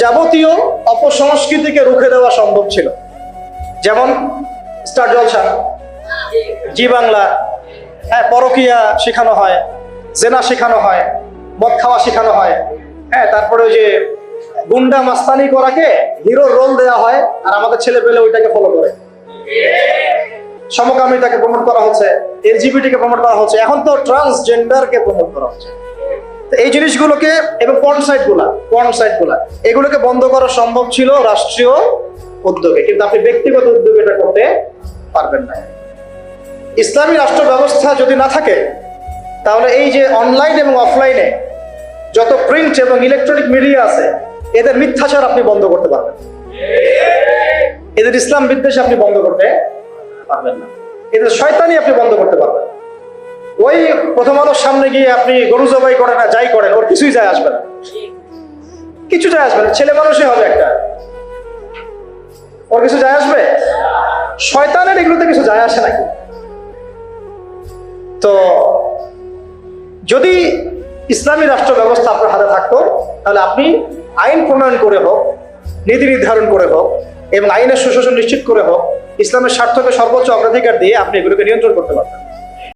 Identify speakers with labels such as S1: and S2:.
S1: যাবতীয় অপসংস্কৃতিকে রুখে দেওয়া সম্ভব ছিল। যেমন স্টার জলসা, জি বাংলা হ্যাঁ পরকিয়া শেখানো হয়, জেনা শেখানো হয়, মদ খাওয়া শেখানো হয় হ্যাঁ তারপরে ওই যে গুন্ডা মাস্তানি করাকে হিরো রোল দেওয়া হয়, আর আমাদের ছেলে পেলে ওইটাকে ফলো করে। সমকামিতাকে প্রমোট করা হচ্ছে এলজিবিটি কে প্রমোট করা হচ্ছে, এখন তো ট্রান্সজেন্ডার কে প্রমোট করা হচ্ছে। এই জিনিসগুলোকে এবং পর্ন সাইটগুলা পর্ন সাইটগুলা, এগুলোকে বন্ধ করা সম্ভব ছিল রাষ্ট্রীয় উদ্যোগে, কিন্তু আপনি ব্যক্তিগত উদ্যোগে এটা করতে পারবেন না। ইসলামী রাষ্ট্র ব্যবস্থা যদি না থাকে, তাহলে এই যে অনলাইন এবং অফলাইনে যত প্রিন্ট এবং ইলেকট্রনিক মিডিয়া আছে, এদের মিথ্যাচার আপনি বন্ধ করতে পারবেন এদের ইসলাম বিদ্বেষ আপনি বন্ধ করতে পারবেন না। এদের শয়তানি আপনি বন্ধ করতে পারবেন। ওই প্রথম আলোর সামনে গিয়ে আপনি গরু জবাই করেন না, যাই করেন, ওর কিছুই যায় আসবে না। কিছু যায় আসবে না, ছেলে মানুষই হবে একটা। ওর কিছু যায় আসবে? শয়তানের এগুলোতে কিছু যায় আসে নাকি? তো যদি ইসলামী রাষ্ট্র ব্যবস্থা আপনার হাতে থাকতো, তাহলে আপনি আইন প্রণয়ন করে হোক, নীতি নির্ধারণ করে হোক, এবং আইনের সুশাসন নিশ্চিত করে হোক, ইসলামের স্বার্থকে সর্বোচ্চ অগ্রাধিকার দিয়ে আপনি এগুলোকে নিয়ন্ত্রণ করতে পারতেন।